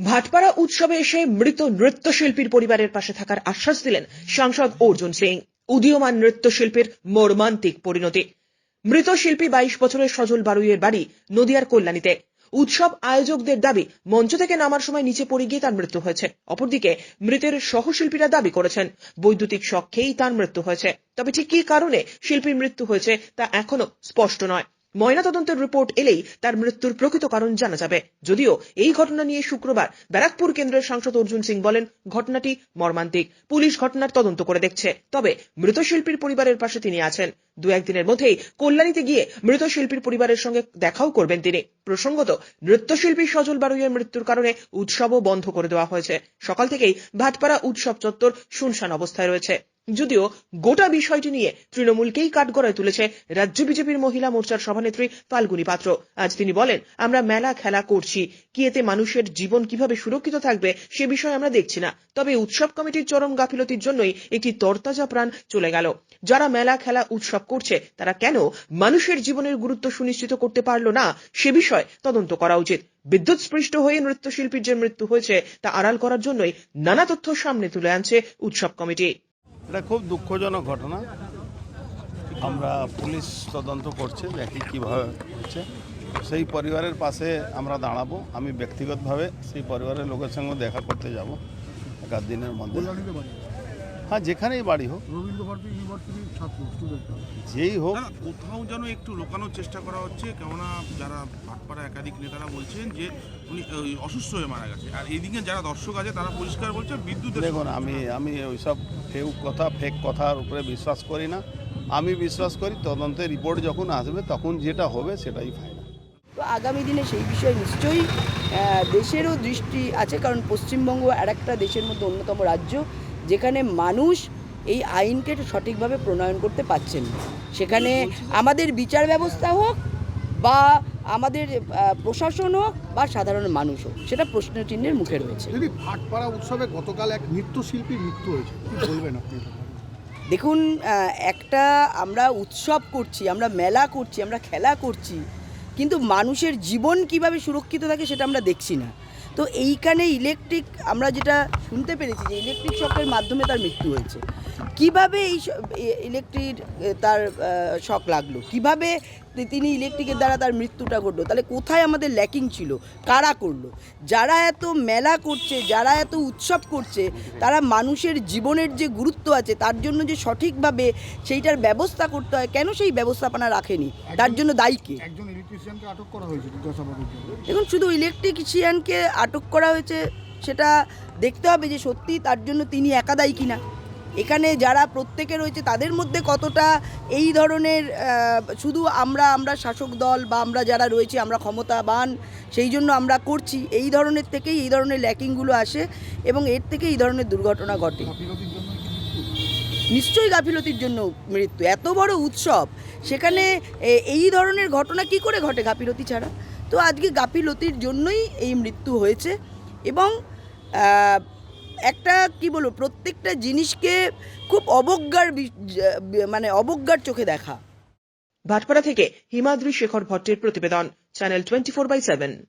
ভাটপাড়া উৎসবে এসে মৃত নৃত্যশিল্পীর পরিবারের পাশে থাকার আশ্বাস দিলেন সাংসদ অর্জুন সিং, উদীয়মান নৃত্যশিল্পীর মর্মান্তিক পরিণতি। মৃত শিল্পী বাইশ বছরের সজল বারুইয়ের বাড়ি নদিয়ার কল্যাণীতে। উৎসব আয়োজকদের দাবি, মঞ্চ থেকে নামার সময় নিচে পড়ে গিয়ে তার মৃত্যু হয়েছে। অপরদিকে, মৃতের সহশিল্পীরা দাবি করেছেন, বৈদ্যুতিক শক খেয়েই তার মৃত্যু হয়েছে। তবে ঠিক কি কারণে শিল্পীর মৃত্যু হয়েছে তা এখনও স্পষ্ট নয়। ময়নাতদন্তের রিপোর্ট এলেই তার মৃত্যুর প্রকৃত কারণ জানা যাবে। যদিও এই ঘটনা নিয়ে শুক্রবার ব্যারাকপুর কেন্দ্রের সাংসদ অর্জুন সিং বলেন, ঘটনাটি মর্মান্তিক। পুলিশ ঘটনার তদন্ত করে দেখছে। তবে মৃত শিল্পীর পরিবারের পাশে তিনি আছেন। দু একদিনের মধ্যেই কল্যাণীতে গিয়ে মৃত শিল্পীর পরিবারের সঙ্গে দেখাও করবেন তিনি। প্রসঙ্গত, নৃত্যশিল্পী সজল বারুইয়ের মৃত্যুর কারণে উৎসবও বন্ধ করে দেওয়া হয়েছে। সকাল থেকেই ভাটপাড়া উৎসব চত্বর শুনশান অবস্থায় রয়েছে। যদিও গোটা বিষয়টি নিয়ে তৃণমূলকেই কাঠগড়ায় তুলেছে রাজ্য বিজেপির মহিলা মোর্চার সভানেত্রী ফাল্গুনী পাত্র। আজ তিনি বলেন, আমরা মেলা খেলা করছি, কি এতে মানুষের জীবন কীভাবে সুরক্ষিত থাকবে সে বিষয়ে আমরা দেখছি না। তবে উৎসব কমিটির চরম গাফিলতির জন্যই একটি তরতাজা প্রাণ চলে গেল। যারা মেলা খেলা উৎসব করছে, তারা কেন মানুষের জীবনের গুরুত্ব সুনিশ্চিত করতে পারল না সে বিষয়ে তদন্ত করা উচিত। বিদ্যুৎ স্পৃষ্ট হয়ে নৃত্যশিল্পীর যে মৃত্যু হয়েছে, তা আড়াল করার জন্যই নানা তথ্য সামনে তুলে আনছে উৎসব কমিটি। এটা খুব দুঃখজনক ঘটনা। আমরা পুলিশ তদন্ত করছে, দেখি কীভাবে হচ্ছে। সেই পরিবারের পাশে আমরা দাঁড়াবো। আমি ব্যক্তিগতভাবে সেই পরিবারের লোকের সঙ্গে দেখা করতে যাব। এক আধ দিনের মধ্যে। হ্যাঁ যেখানেই বাড়ি হোক। রবীন্দ্র ভারতী ইউনিভার্সিটির ছাত্র স্টুডেন্ট যেই হোক। না, কোথাও যেন একটু লুকানোর চেষ্টা করা হচ্ছে কেননা যারা ভাটপাড়া একাধিক নেতারা বলছেন যে উনি ওই, অসুস্থ হয়ে মারা গেছে। আর এইদিকে যারা দর্শক আছে তারা পরিষ্কার বলছে বিদ্যুতের দেখুন আমি আমি ওইসব ফেক কথা ফেক কথার উপরে বিশ্বাস করি না। আমি বিশ্বাস করি তদন্তের রিপোর্ট যখন আসবে তখন যেটা হবে সেটাই ফাইনাল তো আগামী দিনে সেই বিষয়ে নিশ্চয়ই দেশেরও দৃষ্টি আছে কারণ পশ্চিমবঙ্গ আর একটা দেশের মধ্যে অন্যতম রাজ্য। যেখানে মানুষ এই আইনকে সঠিকভাবে প্রণয়ন করতে পারছেন না। সেখানে আমাদের বিচার ব্যবস্থা হোক বা আমাদের প্রশাসন হোক বা সাধারণ মানুষ হোক সেটা প্রশ্ন চিহ্নের মুখে রয়েছে। যদি ভাটপাড়া উৎসবে গতকাল এক নৃত্যশিল্পীর মৃত্যু হয়েছে বলবেন আপনি দেখুন একটা আমরা উৎসব করছি আমরা মেলা করছি আমরা খেলা করছি কিন্তু মানুষের জীবন কীভাবে সুরক্ষিত থাকে সেটা আমরা দেখছি না। তো এইখানে ইলেকট্রিক আমরা যেটা শুনতে পেরেছি যে ইলেকট্রিক শকের মাধ্যমে তার মৃত্যু হয়েছে। কীভাবে এই ইলেকট্রিক তার শখ লাগল? কীভাবে তিনি ইলেকট্রিকের দ্বারা তার মৃত্যুটা ঘটলো? তাহলে কোথায় আমাদের ল্যাকিং ছিল? কারা করল? যারা এত মেলা করছে যারা এত উৎসব করছে তারা মানুষের জীবনের যে গুরুত্ব আছে তার জন্য যে সঠিকভাবে সেইটার ব্যবস্থা করতে হয় কেন সেই ব্যবস্থাপনা রাখেনি? তার জন্য দায়ী কে? একজন ইলেকট্রিশিয়ানকে আটক করা হয়েছে জিজ্ঞাসাবাদের জন্য। দেখুন শুধু ইলেকট্রিশিয়ানকে আটক করা হয়েছে সেটা দেখতে হবে যে সত্যি তার জন্য তিনি একা দায়ী কিনা। এখানে যারা প্রত্যেকে রয়েছে, তাদের মধ্যে কতটা এই ধরনের শুধু আমরা আমরা শাসক দল বা আমরা যারা রয়েছে, আমরা ক্ষমতাবান, সেই জন্য আমরা করছি, এই ধরনের থেকেই, এই ধরনের ল্যাকিংগুলো আসে এবং এর থেকে এই ধরনের দুর্ঘটনা ঘটে? নিশ্চয়ই গাফিলতির জন্য মৃত্যু, এত বড় উৎসব, সেখানে এই ধরনের ঘটনা কি করে ঘটে গাফিলতি ছাড়া তো আজকে গাফিলতির জন্যই এই মৃত্যু হয়েছে এবং একটা, কি বলব, প্রত্যেকটা জিনিসকে খুব অবজ্ঞার মানে অবজ্ঞার চোখে দেখা। ভাটপাড়া থেকে হিমাদ্রি শেখর ভট্টের প্রতিবেদন, channel twenty four by seven.